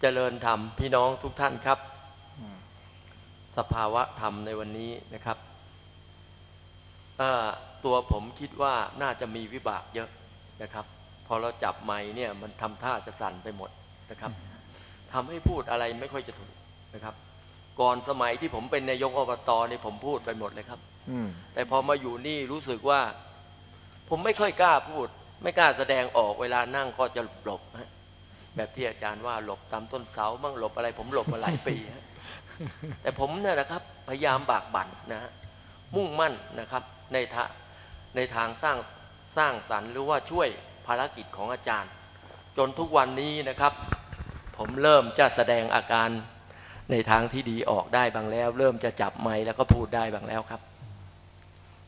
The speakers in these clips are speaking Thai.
เจริญธรรมพี่น้องทุกท่านครับ สภาวะธรรมในวันนี้นะครับเอ่อตัวผมคิดว่าน่าจะมีวิบากเยอะนะครับ พอเราจับไม้เนี่ยมันทำท่าจะสั่นไปหมดนะครับทำให้พูดอะไรไม่ค่อยจะถูกนะครับ ก่อนสมัยที่ผมเป็นนายกอบตนี่ผมพูดไปหมดเลยครับอืมแต่พอมาอยู่นี่รู้สึกว่า ผมไม่ค่อยกล้าพูด ไม่กล้าแสดงออกเวลานั่งก็จะหลบฮะ แบบที่อาจารย์ว่าหลบตามต้นเสาบ้างหลบอะไร ผมหลบมาหลายปีฮะแต่ผมเนี่ยนะครับพยายามบากบั่นนะฮะมุ่งมั่นนะครับในทาในทางสร้างสร้างสรรค์หรือว่าช่วยภารกิจของอาจารย์ จนทุกวันนี้นะครับ ผมเริ่มจะแสดงอาการในทางที่ดีออกได้บางแล้ว เริ่มจะจับไม้แล้วก็พูดได้บางแล้วครับ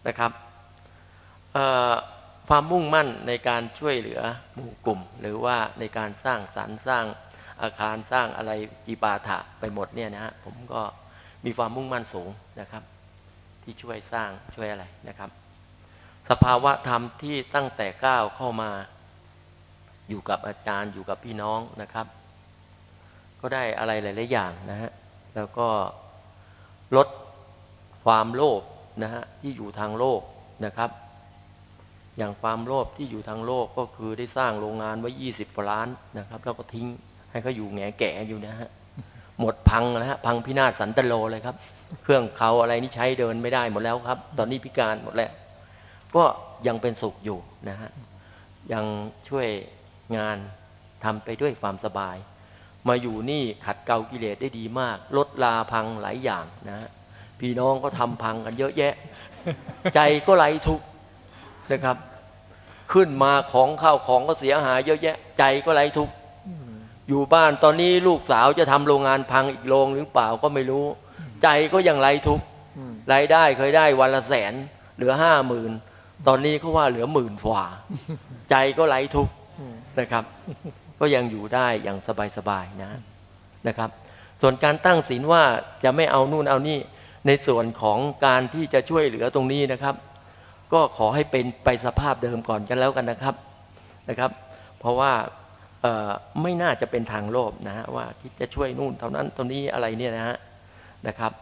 นะครับเอ่อ ความมุ่งมั่นในการช่วยเหลือหมู่กลุ่ม หรือว่าในการสร้างสรรค์สร้างอาคารสร้างอะไรจีปาถะไปหมดเนี่ยนะฮะผมก็มีความมุ่งมั่นสูงนะครับ ที่ช่วยสร้างช่วยอะไรนะครับ สภาวะธรรมที่ตั้งแต่ก้าวเข้ามาอยู่กับอาจารย์อยู่กับพี่น้องนะครับ ก็ได้อะไรหลาย ๆ อย่างนะฮะแล้วก็ลดความโลภนะฮะที่อยู่ทางโลกนะครับ อย่างความโลภที่อยู่ทางโลกก็คือได้สร้างโรงงานไว้20กว่าล้านนะครับ แล้วก็ทิ้งให้เขาอยู่แงแก่อยู่นะฮะหมดพังนะฮะพังพินาศสันตโลเลยครับ เครื่องเขาอะไรนี่ใช้เดินไม่ได้หมดแล้วครับ ตอนนี้พิการหมดแล้ว ก็ยังเป็นสุขอยู่นะฮะยังช่วยงานทำไปด้วยความสบาย มาอยู่นี่ขัดเกลากิเลสได้ดีมาก ลดลาพังหลายอย่างนะฮะพี่น้องก็ทำพังกันเยอะแยะ ใจก็ไหลทุกข์ นะครับ ขึ้นมาของข้าวของก็เสียหายเยอะแยะ ใจก็ไหลทุกข์อยู่บ้านตอนนี้ลูกสาวจะทำโรงงานพังอีกโรงหรือเปล่าก็ไม่รู้ ใจก็ยังไหลทุกข์อืมรายได้เคยได้วันละแสน เหลือห้าหมื่นตอนนี้เขาว่าเหลือหมื่นฝ่า ใจก็ไหลทุกข์อืมนะครับ ก็ยังอยู่ได้อย่างสบายๆนะนะครับ ส่วนการตั้งศีลว่าจะไม่เอานู่นเอานี่ในส่วนของการที่จะช่วยเหลือตรงนี้นะครับ ก็ขอให้เป็นไปสภาพเดิมก่อนกันแล้วกันนะครับนะครับ เพราะว่าไม่น่าจะเป็นทางโลภนะฮะว่าคิดจะช่วยนู่นเท่านั้นตรงนี้อะไรเนี่ยนะฮะนะครับ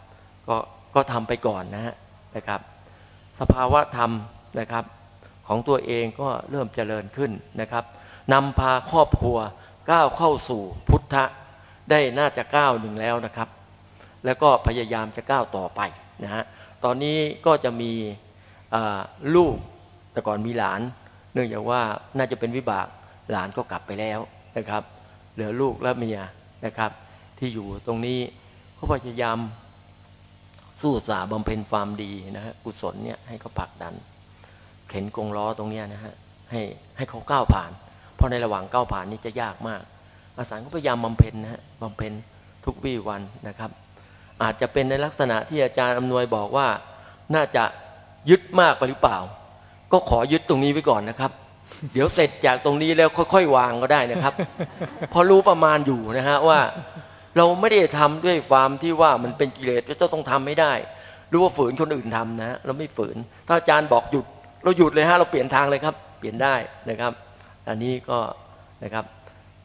ก็ก็ทำไปก่อนนะฮะนะครับ สภาวะธรรมนะครับ ของตัวเองก็เริ่มเจริญขึ้นนะครับนำพาครอบครัวก้าวเข้าสู่พุทธะได้น่าจะก้าวหนึ่งแล้วนะครับ แล้วก็พยายามจะก้าวต่อไปนะฮะตอนนี้ก็จะมี ลูกแต่ก่อนมีหลาน เนื่องจากว่าน่าจะเป็นวิบากหลานก็กลับไปแล้วนะครับ เหลือลูกและเมียนะครับ ที่อยู่ตรงนี้ก็พยายามสู้สาบำเพ็ญความดีนะฮะกุศลเนี่ยให้เขาผลักดัน เข็นกงล้อตรงเนี้ยนะฮะให้ให้เขาก้าวผ่าน เพราะในระหว่างก้าวผ่านนี่จะยากมาก อาสาก็พยายามบำเพ็ญนะฮะบำเพ็ญทุกวี่วันนะครับ อาจจะเป็นในลักษณะที่อาจารย์อำนวยบอกว่าน่าจะ ยึดมากไปหรือเปล่า ก็ขอยึดตรงนี้ไว้ก่อนนะครับ เดี๋ยวเสร็จจากตรงนี้แล้วค่อยๆวางก็ได้นะครับพราะรู้ประมาณอยู่นะฮะว่า เราไม่ได้ทำด้วยความที่ว่ามันเป็นกิเลสจะต้องทำไม่ได้รู้ว่าฝืนคนอื่นทำนะเราไม่ฝืน ถ้าอาจารย์บอกหยุด เราหยุดเลยฮะเราเปลี่ยนทางเลยครับ เปลี่ยนได้นะครับ อันนี้ก็นะครับ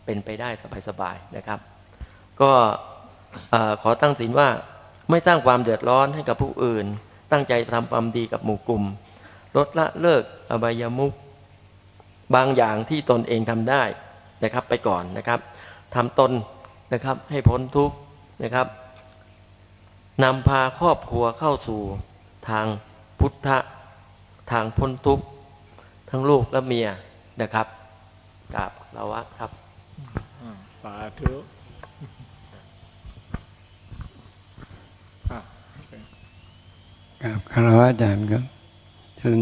เป็นไปได้สบายๆนะครับ ก็ขอตั้งศีลว่าไม่สร้างความเดือดร้อนให้กับผู้อื่น ตั้งใจทำความดีกับหมู่กลุ่ม ลดละเลิกอบายามุขบางอย่างที่ตนเองทำได้นะครับไปก่อนนะครับทำตนนะครับให้พ้นทุกข์นะครับนำพาครอบครัวเข้าสู่ทางพุทธะทางพ้นทุกข์ทั้งลูกและเมียนะครับกราบลาวะครับสาธุ อะเชิญครับคารวะอาจารย์ครับเชิญ